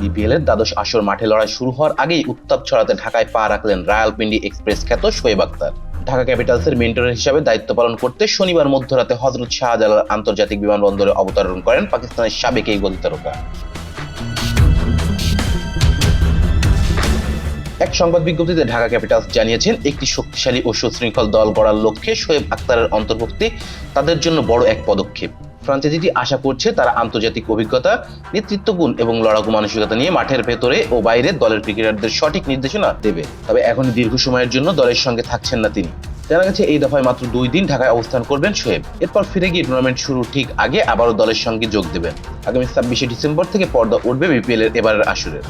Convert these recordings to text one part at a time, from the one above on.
BPL এর দ্বাদশ আসর মাঠে লড়াই শুরু হওয়ার আগেই উত্তাপ ছড়াতে ঢাকায় পা রাখলেন রায়ালপিন্ডি এক্সপ্রেস খ্যাত শোয়েব আক্তার ঢাকা ক্যাপিটালসের মেন্টরের হিসাবে দায়িত্ব পালন করতে শনিবার মধ্যরাতে হজরত শাহজালাল আন্তর্জাতিক বিমানবন্দরে অবতরণ করেন পাকিস্তানের সাবেক এই গতি তারকা। এক সংবাদ বিজ্ঞপ্তিতে ঢাকা ক্যাপিটালস জানিয়েছেন, একটি শক্তিশালী ও সুশৃঙ্খল দল গড়ার লক্ষ্যে শোয়েব আক্তারের অন্তর্ভুক্তি তাদের জন্য বড় এক পদক্ষেপ। ফ্রাঞ্চাইজিটি আশা করছে, তারা আন্তর্জাতিক অভিজ্ঞতা, নেতৃত্ব গুণ এবং লড়াকু মানসিকতা নিয়ে মাঠের ভেতরে ও বাইরে দলের ক্রিকেটারদের সঠিক নির্দেশনা দেবে। তবে এখন দীর্ঘ সময়ের জন্য দলের সঙ্গে থাকছেন না তিনি। জানা গেছে, এই দফায় মাত্র দুই দিন ঢাকায় অবস্থান করবেন শোয়েব এরপর ফিরে গিয়ে টুর্নামেন্ট শুরুর ঠিক আগে আবারও দলের সঙ্গে যোগ দেবেন। আগামী ছাব্বিশে ডিসেম্বর থেকে পর্দা উঠবে বিপিএল এর এবারের আসরের।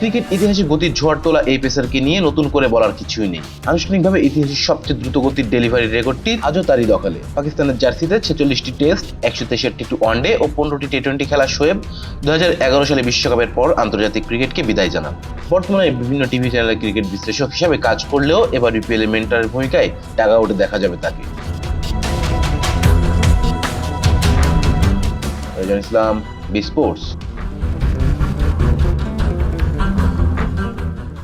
ক্রিকেট ইতিহাসে গতির ঝড় তোলা এই পেসারকে নিয়ে নতুন করে বলার কিছুই নেই। আনুষ্ঠানিকভাবে ইতিহাসের সবচেয়ে দ্রুত গতির ডেলিভারি রেকর্ডটি আজও তারই দখলে। পাকিস্তানের জার্সিতে ছেচল্লিশটি টেস্ট, একশো তেষট্টি টু ওয়ানডে ও পনেরোটি টি টোয়েন্টি খেলা শোয়েব দু হাজার এগারো সালে বিশ্বকাপের পর আন্তর্জাতিক ক্রিকেটকে বিদায় জানান। বর্তমানে বিভিন্ন টিভি চ্যানেলের ক্রিকেট বিশ্লেষক হিসাবে কাজ করলেও এবার বিপিএল মেন্টারের ভূমিকায় টাকা উঠে দেখা যাবে তাকে। Islam, B sports.